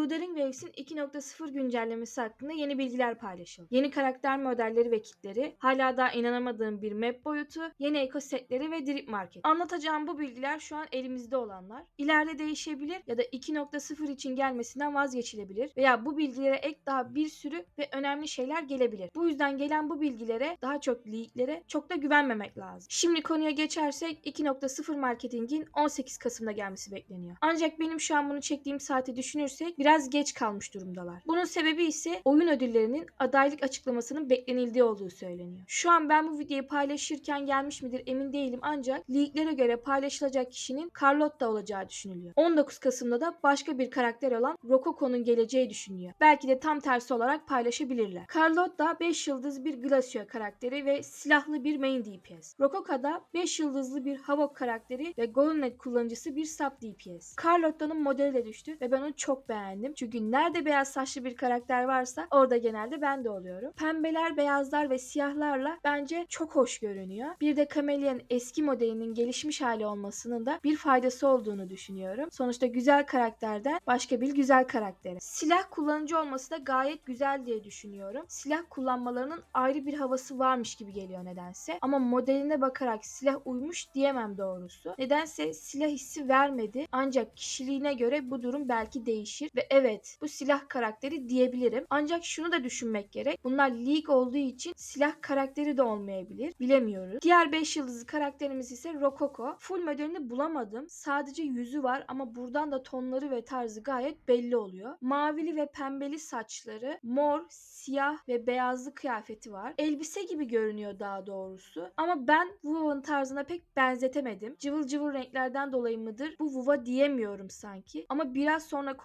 Wuthering Waves'in 2.0 güncellemesi hakkında yeni bilgiler paylaşıldı. Yeni karakter modelleri ve kitleri, hala daha inanamadığım bir map boyutu, yeni eko setleri ve drip market. Anlatacağım bu bilgiler şu an elimizde olanlar. İleride değişebilir ya da 2.0 için gelmesinden vazgeçilebilir veya bu bilgilere ek daha bir sürü ve önemli şeyler gelebilir. Bu yüzden gelen bu bilgilere daha çok leaklere çok da güvenmemek lazım. Şimdi konuya geçersek 2.0 marketingin 18 Kasım'da gelmesi bekleniyor. Ancak benim şu an bunu çektiğim saati düşünürsek biraz geç kalmış durumdalar. Bunun sebebi ise oyun ödüllerinin adaylık açıklamasının beklenildiği olduğu söyleniyor. Şu an ben bu videoyu paylaşırken gelmiş midir emin değilim ancak leaklere göre paylaşılacak kişinin Carlotta olacağı düşünülüyor. 19 Kasım'da da başka bir karakter olan Rococo'nun geleceği düşünülüyor. Belki de tam tersi olarak paylaşabilirler. Carlotta 5 yıldız bir Glacier karakteri ve silahlı bir main DPS. Rococo'da 5 yıldızlı bir Havok karakteri ve Golden Net kullanıcısı bir sub DPS. Carlotta'nın modeli de düştü ve ben onu çok beğendim. Çünkü nerede beyaz saçlı bir karakter varsa orada genelde ben de oluyorum. Pembeler, beyazlar ve siyahlarla bence çok hoş görünüyor. Bir de Camellia'nın eski modelinin gelişmiş hali olmasının da bir faydası olduğunu düşünüyorum. Sonuçta güzel karakterden başka bir güzel karaktere. Silah kullanıcı olması da gayet güzel diye düşünüyorum. Silah kullanmalarının ayrı bir havası varmış gibi geliyor nedense. Ama modeline bakarak silah uymuş diyemem doğrusu. Nedense silah hissi vermedi. Ancak kişiliğine göre bu durum belki değişir. Ve evet bu silah karakteri diyebilirim. Ancak şunu da düşünmek gerek. Bunlar League olduğu için silah karakteri de olmayabilir. Bilemiyoruz. Diğer 5 yıldızlı karakterimiz ise Rococo. Full modelini bulamadım. Sadece yüzü var ama buradan da tonları ve tarzı gayet belli oluyor. Mavili ve pembeli saçları, mor, siyah ve beyazlı kıyafeti var. Elbise gibi görünüyor daha doğrusu. Ama ben Vuva'nın tarzına pek benzetemedim. Cıvıl cıvıl renklerden dolayı mıdır? Bu Vuva diyemiyorum sanki. Ama biraz sonra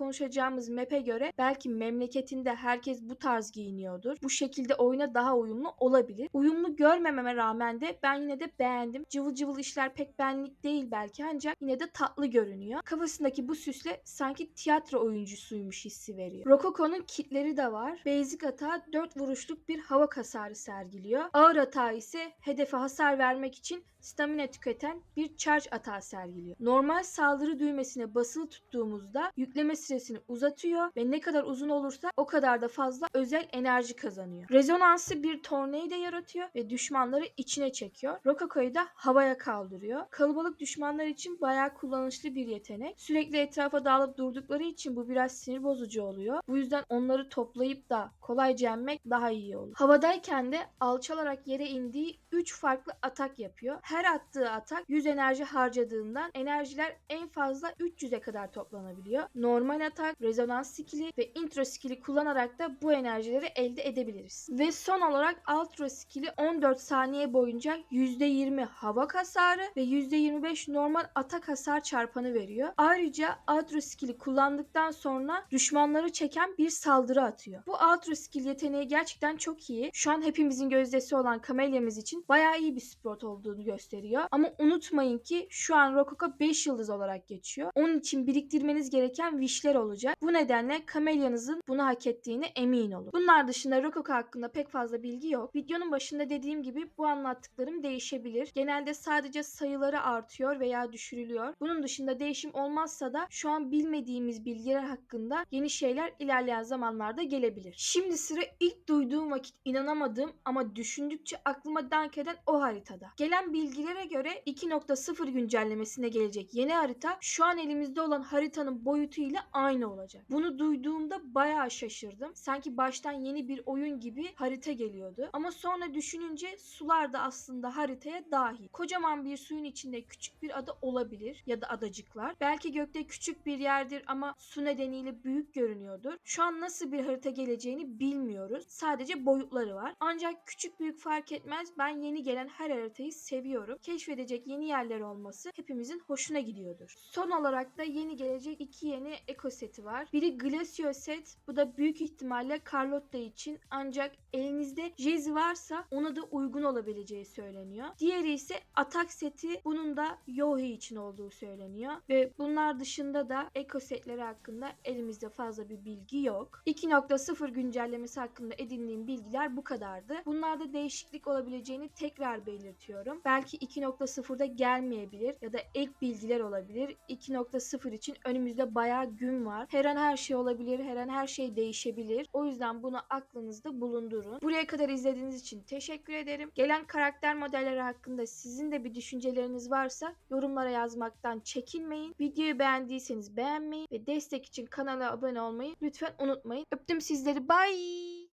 konuşacağımız map'e göre belki memleketinde herkes bu tarz giyiniyordur. Bu şekilde oyuna daha uyumlu olabilir. Uyumlu görmememe rağmen de ben yine de beğendim. Cıvıl cıvıl işler pek benlik değil belki ancak yine de tatlı görünüyor. Kafasındaki bu süsle sanki tiyatro oyuncusuymuş hissi veriyor. Rococo'nun kitleri de var. Basic atağı 4 vuruşluk bir hava hasarı sergiliyor. Ağır atağı ise hedefe hasar vermek için stamina tüketen bir charge atağı sergiliyor. Normal saldırı düğmesine basılı tuttuğumuzda yükleme süresini uzatıyor ve ne kadar uzun olursa o kadar da fazla özel enerji kazanıyor. Rezonansı bir tornado yaratıyor ve düşmanları içine çekiyor. Rokako'yu da havaya kaldırıyor. Kalabalık düşmanlar için bayağı kullanışlı bir yetenek. Sürekli etrafa dağılıp durdukları için bu biraz sinir bozucu oluyor. Bu yüzden onları toplayıp da kolayca yenmek daha iyi olur. Havadayken de alçalarak yere indiği 3 farklı atak yapıyor. Her attığı atak 100 enerji harcadığından enerjiler en fazla 300'e kadar toplanabiliyor. Normal atak, rezonans skili ve intro skili kullanarak da bu enerjileri elde edebiliriz. Ve son olarak ultra skili 14 saniye boyunca %20 hava hasarı ve %25 normal atak hasar çarpanı veriyor. Ayrıca ultra skili kullandıktan sonra düşmanları çeken bir saldırı atıyor. Bu ultra skill yeteneği gerçekten çok iyi. Şu an hepimizin gözdesi olan Kamelya'mız için bayağı iyi bir sport olduğunu gösteriyor. Ama unutmayın ki şu an Rococo 5 yıldız olarak geçiyor. Onun için biriktirmeniz gereken wishler olacak. Bu nedenle Kamelya'nızın bunu hak ettiğine emin olun. Bunlar dışında Rococo hakkında pek fazla bilgi yok. Videonun başında dediğim gibi bu anlattıklarım değişebilir. Genelde sadece sayıları artıyor veya düşürülüyor. Bunun dışında değişim olmazsa da şu an bilmediğimiz bilgiler hakkında yeni şeyler ilerleyen zamanlarda gelebilir. Şimdi sıra ilk duyduğum vakit inanamadığım ama düşündükçe aklıma dank eden o haritada. Gelen bilgilere göre 2.0 güncellemesine gelecek yeni harita şu an elimizde olan haritanın boyutuyla aynı olacak. Bunu duyduğumda bayağı şaşırdım. Sanki baştan yeni bir oyun gibi harita geliyordu. Ama sonra düşününce sular da aslında haritaya dahil. Kocaman bir suyun içinde küçük bir ada olabilir ya da adacıklar. Belki gökte küçük bir yerdir ama su nedeniyle büyük görünüyordur. Şu an nasıl bir harita geleceğini bilmiyoruz. Sadece boyutları var. Ancak küçük büyük fark etmez. Ben yeni gelen her haritayı seviyorum. Keşfedecek yeni yerler olması hepimizin hoşuna gidiyordur. Son olarak da yeni gelecek iki yeni eko seti var. Biri Glacio set. Bu da büyük ihtimalle Carlotta için ancak elinizde Jezi varsa ona da uygun olabileceği söyleniyor. Diğeri ise atak seti. Bunun da Yohi için olduğu söyleniyor. Ve bunlar dışında da eko setleri hakkında elimizde fazla bir bilgi yok. 2.0 güncellemesi hakkında edindiğim bilgiler bu kadardı. Bunlarda değişiklik olabileceğini tekrar belirtiyorum. Belki 2.0'da gelmeyebilir ya da ek bilgiler olabilir. 2.0 için önümüzde bayağı gün var. Her Her an her şey olabilir, her an her şey değişebilir. O yüzden bunu aklınızda bulundurun. Buraya kadar izlediğiniz için teşekkür ederim. Gelen karakter modelleri hakkında sizin de bir düşünceleriniz varsa yorumlara yazmaktan çekinmeyin. Videoyu beğendiyseniz beğenmeyi ve destek için kanala abone olmayı lütfen unutmayın. Öptüm sizleri. Bye.